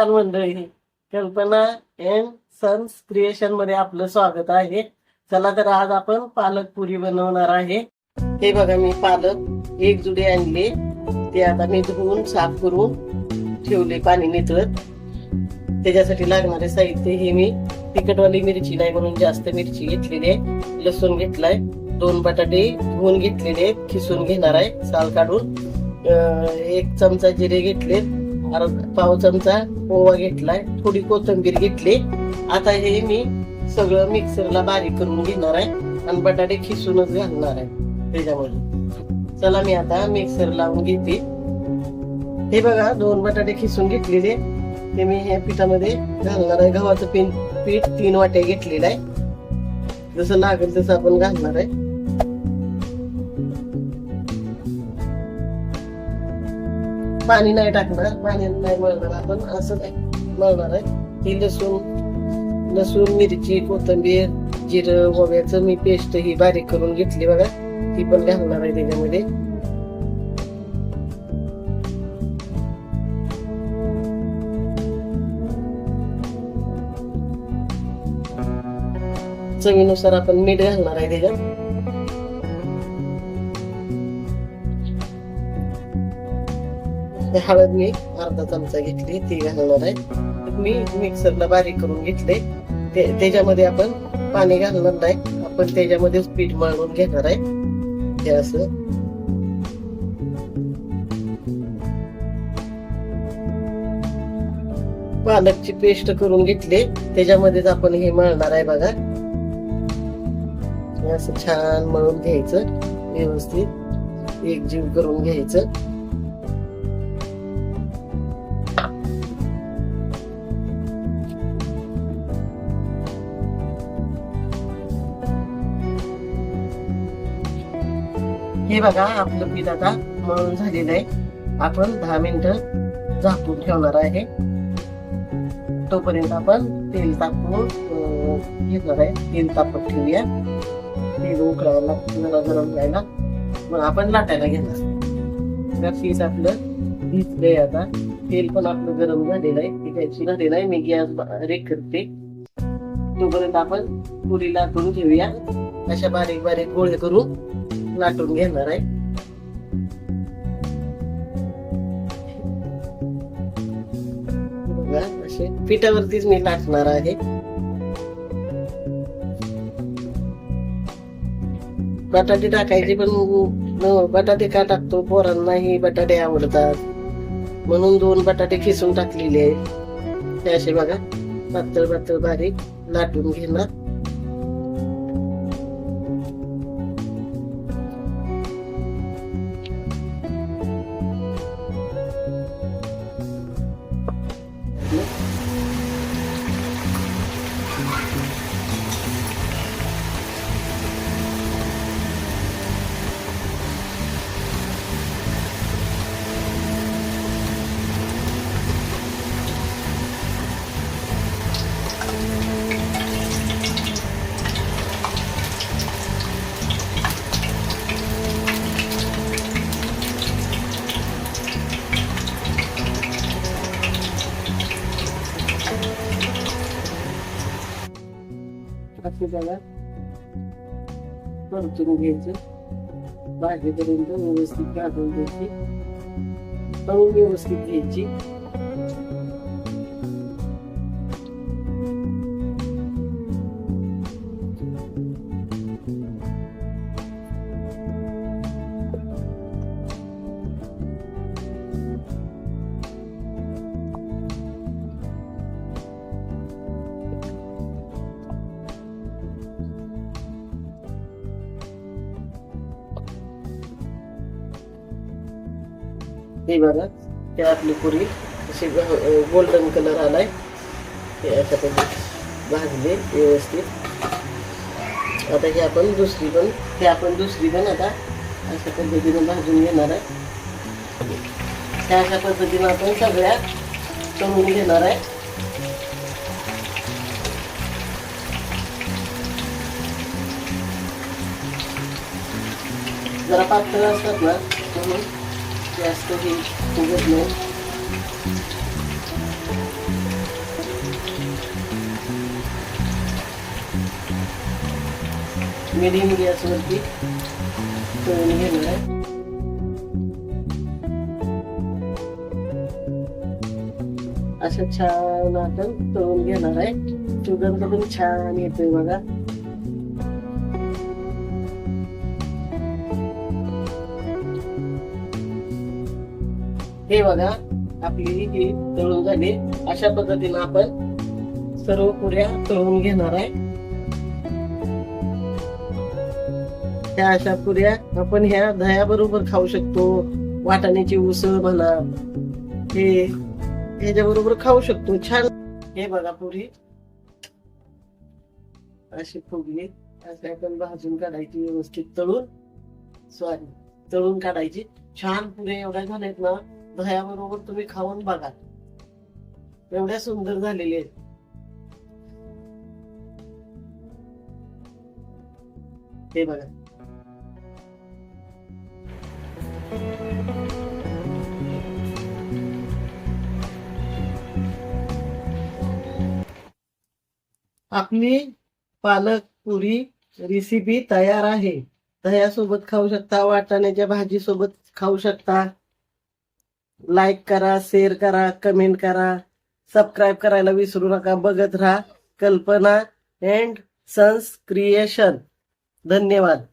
नमस्कार मंडळी. कल्पना अँड सन्स क्रिएशनमध्ये आपलं स्वागत आहे. चला तर आज आपण पालक पुरी बनवणार आहे. हे बघा मी पालक एक जुडी आणले. ते आता मी धुवून साफ करून ठेवले पाणी नितळत त्याच्यासाठी लागणारे साहित्य हे मी तिखटवाली मिरची नाही म्हणून जास्त मिरची घेतलेली आहे. लसूण घेतलाय. दोन बटाटे धुवून घेतलेले आहेत. खिसून घेणार आहे. साल काढून. एक चमचा जिरे घेतले पाव चमचा ओवा घेतलाय थोडी कोथिंबीर घेतली. आता हे मी सगळं मिक्सरला बारीक करून घेणार आहे आणि बटाटे खिसूनच घालणार आहे त्याच्यामध्ये. चला मी आता मिक्सर लावून घेते. हे बघा दोन बटाटे खिसून घेतलेले. ते मी ह्या पिठामध्ये घालणार आहे. गव्हाचं पीठ पीठ तीन वाट्या घेतलेलं आहे. जसं लागेल तसं आपण घालणार आहे. पाणी नाही टाकणार पाणी नाही मळणार. आपण असं नाही मळणार आहे. ही लसूण लसूण मिरची कोथिंबीर जिरं वव्याचं मी पेस्ट ही बारीक करून घेतली बघा. ती पण घालणार आहे त्याच्यामध्ये. चवीनुसार आपण मीठ घालणार आहे त्याच्यात. हळद मी अर्धा चमचा घेतली ती घालणार आहे. मी मिक्सरला बारीक करून घेतले. ते त्याच्यामध्ये आपण पाणी घालणार नाही. आपण त्याच्यामध्येच पीठ मळून घेणार आहे. हे असं. पालकची पेस्ट करून घेतली. त्याच्यामध्येच आपण हे मळणार आहे बघा. हे असं छान मळून घ्यायचं. व्यवस्थित एकजीव करून घ्यायचं. हे बघा आपलं पीठ आता मळून झालेलं आहे. आपण दहा मिनिटं झाकून ठेवणार आहे. तोपर्यंत आपण तेल तापवून घेणार आहे. तेल तापत ठेवूया. तेल उकळायला जरा गरम जायला मग आपण लाटायला घेणार. तर पीठ आपलं भिजलंय आता. तेल पण आपलं गरम झालेलं आहे. पिकायची झालेलं आहे. मी गॅस बारीक करते. तोपर्यंत आपण पुरीला करून ठेवूया. अशा बारीक बारीक गोळे करून. लाटून घेणार आहे. बघा, असे पिठावरतीच मी लाटणार आहे. बटाटे टाकायचे पण बटाटे का टाकतो? पोरांनाही बटाटे आवडतात. म्हणून दोन बटाटे खिसून टाकलेले आहे असे बघा पातळ पातळ बारीक लाटून घेणार. आपल्याला परतून घ्यायचं. भाजीपर्यंत व्यवस्थित काढून घ्यायची. तळून व्यवस्थित घ्यायची. हे बघा. ते आपली पुरी अशी गोल्डन कलर आलाय. हे अशा पद्धतीत भाजले व्यवस्थित. आता हे आपण दुसरी पण हे आपण दुसरी पण आता अशा पद्धतीनं भाजून घेणार आहे. त्या अशा पद्धतीनं आपण सगळ्या तळून घेणार आहे. जरा पातळ असतात ना म्हणून just to him who will know. Medium gas will be turning him right. असं छान आपण तळून घेणार आहे सुगंध पण छान येतोय बघा हे बघा आपली ही तळून झाली. अशा पद्धतीने आपण सर्व पुऱ्या तळून घेणार आहे. त्या अशा पुऱ्या आपण ह्या दह्याबरोबर खाऊ शकतो. वाटाण्याची उसळ म्हणा हे ह्याच्या बरोबर खाऊ शकतो. छान. हे बघा पुरी. अशी फुगली असे आपण भाजून काढायची व्यवस्थित तळून. सॉरी तळून काढायची. छान पुरे एवढ्या झाल्यात ना दह्याबरोबर तुम्ही खाऊन बघा. एवढ्या सुंदर झालेली आहेत. हे बघा. आपली पालक पुरी रेसिपी तयार आहे. दह्यासोबत खाऊ शकता वाटाण्याच्या भाजी सोबत खाऊ शकता. लाईक करा शेअर करा कमेंट करा सबस्क्राईब करायला विसरू नका. बघत राहा कल्पना अँड सन्स क्रिएशन धन्यवाद.